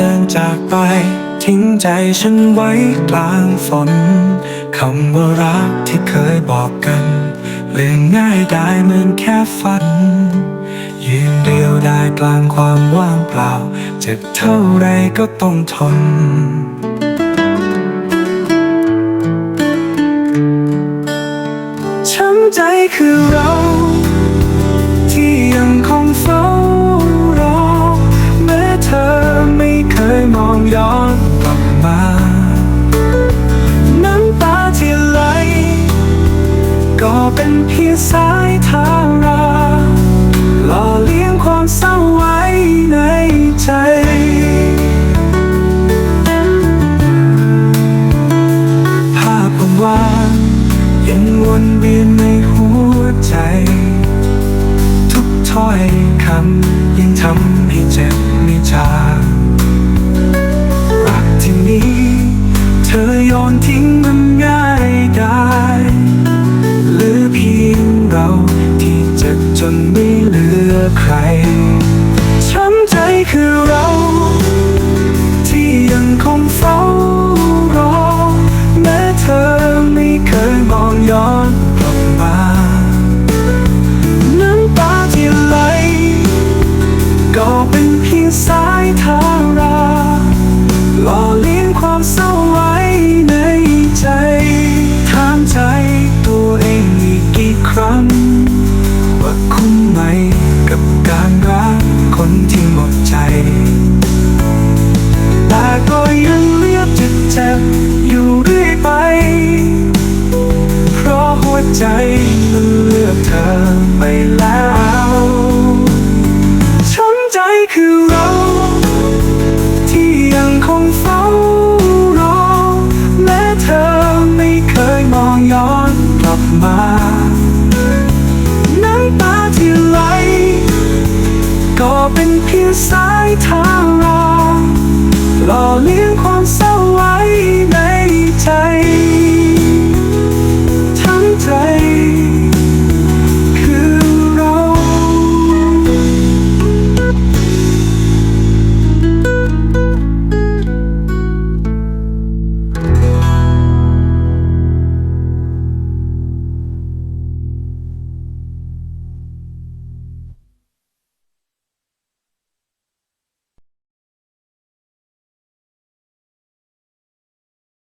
ดินจากไป ทิ้งใจฉันไว้กลางฝนคำว่ารักที่เคยบอกกันเรื่องง่ายได้เหมือนแค่ฝัน ยืนเดียวได้กลางความว่างเปล่า เจ็บเท่าไรก็ต้องทนช้ำใจคือเรา เวียนในหัวใจ ทุกถ้อยคำยังทำให้เจ็บไม่จารักที่นี้ เธอโยนทิ้งมันง่ายได้เหรือเพียงเราที่เจ็บจนไม่เหลือใคร มันเลือกเธอไปแล้วช้ำใจคือเรา ที่ยังคงเฝ้ารอ และเธอไม่เคยมองย้อนกลับมาน้ำตาที่ไหลก็เป็นเพียงสายทาง